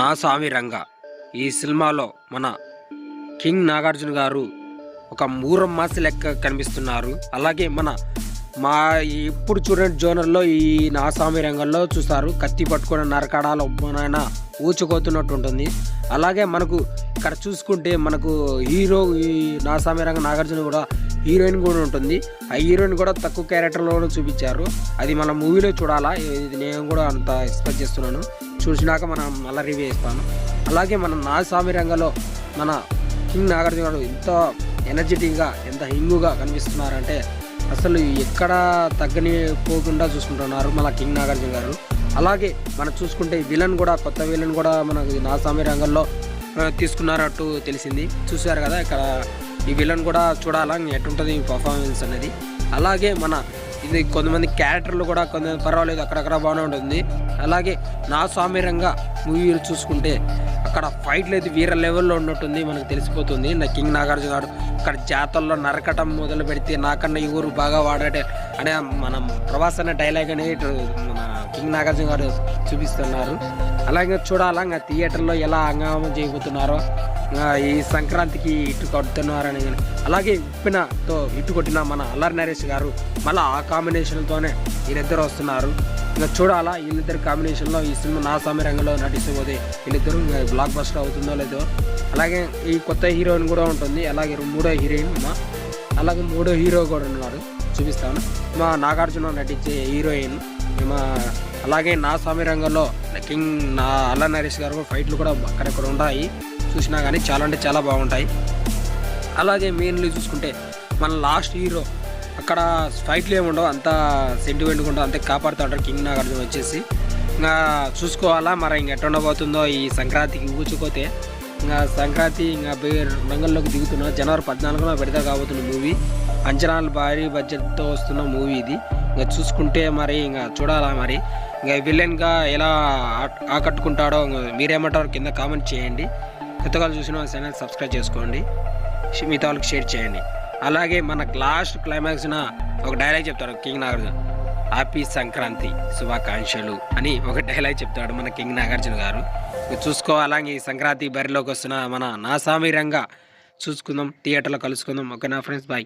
నా స్వామి రంగ. ఈ సినిమాలో మన కింగ్ నాగార్జున గారు ఒక మూరం మాసి లెక్క కనిపిస్తున్నారు. అలాగే మన మా ఇప్పుడు చూడండి జోనర్లో ఈ నా స్వామి రంగంలో చూస్తారు. కత్తి పట్టుకున్న నరకడాలు మన ఊచుకోతున్నట్టు ఉంటుంది అలాగే మనకు ఇక్కడ చూసుకుంటే మనకు హీరో ఈ నాస్వామి రంగ నాగార్జున కూడా హీరోయిన్ కూడా ఉంటుంది. ఆ హీరోయిన్ కూడా తక్కువ క్యారెక్టర్లోనే చూపించారు. అది మన మూవీలో చూడాలా? ఇది నేను కూడా అంత ఎక్స్పెక్ట్ చేస్తున్నాను. చూసినాక మనం మళ్ళీ రివ్యూ ఇస్తాను అలాగే మన నాగస్వామి రంగంలో మన కింగ్ నాగార్జున గారు ఎంత ఎనర్జెటిక్గా ఎంత హింగుగా కనిపిస్తున్నారంటే అసలు ఎక్కడ తగ్గని పోకుండా చూసుకుంటున్నారు మన కింగ్ నాగార్జున గారు. అలాగే మనం చూసుకుంటే విలన్ కూడా కొత్త విలన్ కూడా మనకు నాగస్వామి రంగంలో తీసుకున్నారట్టు తెలిసింది. చూశారు కదా ఇక్కడ ఈ విలన్ కూడా చూడాలా ఎట్టుంటుంది ఈ పర్ఫార్మెన్స్ అనేది. అలాగే మన ఇది కొంతమంది క్యారెక్టర్లు కూడా కొంత పర్వాలేదు అక్కడక్కడ బాగానే ఉంటుంది. అలాగే నా స్వామి మూవీలు చూసుకుంటే అక్కడ ఫైట్లు అయితే వీర లెవెల్లో ఉన్నట్టుంది మనకు తెలిసిపోతుంది. నా కింగ్ నాగార్జున గారు అక్కడ జాతరలో నరకటం మొదలు పెడితే నాకన్నా ఈ ఊరు బాగా వాడటే అనే మనం ప్రభాస్ అనే డైలాగ్ అనేది మన కింగ్ నాగార్జున గారు చూపిస్తున్నారు. అలాగే చూడాలా ఇంకా థియేటర్లో ఎలా హంగామా చేయబోతున్నారో. ఈ సంక్రాంతికి ఇటు కొడుతున్నారని కానీ. అలాగే ఉప్పినతో ఇటు కొట్టిన మన అల్లరి నరేష్ గారు మళ్ళీ ఆ కాంబినేషన్తోనే వీళ్ళిద్దరు వస్తున్నారు. ఇంకా చూడాలా వీళ్ళిద్దరు కాంబినేషన్లో ఈ సినిమా నా స్వామి రంగంలో నటిస్తపోతే వీళ్ళిద్దరు బ్లాక్ బస్టర్ అవుతుందో లేదో. అలాగే ఈ కొత్త హీరోయిన్ కూడా ఉంటుంది. అలాగే మూడో హీరోయిన్ మా అలాగే మూడో హీరో కూడా ఉన్నాడు చూపిస్తాను. మా నాగార్జున నటించే హీరోయిన్. మా అలాగే నా స్వామి రంగంలో కింగ్ నా అల్ల నరేష్ గారు ఫైట్లు కూడా అక్కడక్కడ ఉంటాయి. చూసినా కానీ చాలా అంటే చాలా బాగుంటాయి. అలాగే మెయిన్లీ చూసుకుంటే మన లాస్ట్ హీరో అక్కడ ఫైట్లు ఏముండవు అంతా సెంటిమెంట్గా ఉండవు అంతే కాపాడుతుంటారు. కింగ్ నాగార్జున వచ్చేసి. ఇంకా చూసుకోవాలా మరి ఇంక ఎట్టుండబోతుందో ఈ సంక్రాంతికి కూర్చుకోతే ఇంకా సంక్రాంతి ఇంకా రంగంలోకి దిగుతున్న జనవరి పద్నాలుగున విడుదల కాబోతున్న మూవీ అంచనాలు భారీ బడ్జెట్తో వస్తున్న మూవీ ఇది. ఇంకా చూసుకుంటే మరి ఇంకా చూడాలా మరి. ఇంకా విలన్గా ఎలా ఆ- ఆకట్టుకుంటాడో మీరేమంటారు కింద కామెంట్ చేయండి. కొత్తగా చూసిన ఛానల్ సబ్స్క్రైబ్ చేసుకోండి. షి- మిగతా వాళ్ళకి షేర్ చేయండి. అలాగే మనకు లాస్ట్ క్లైమాక్స్న ఒక డైలాగ్ చెప్తాడు కింగ్ నాగార్జున. హ్యాపీ సంక్రాంతి శుభాకాంక్షలు అని ఒక డైలాగ్ చెప్తాడు మన కింగ్ నాగార్జున గారు. చూసుకో చూసుకోవాలా ఈ సంక్రాంతి బరిలోకి వస్తున్న మన నాసామి రంగా చూసుకుందాం థియేటర్లో కలుసుకుందాం. ఓకే నా ఫ్రెండ్స్ బాయ్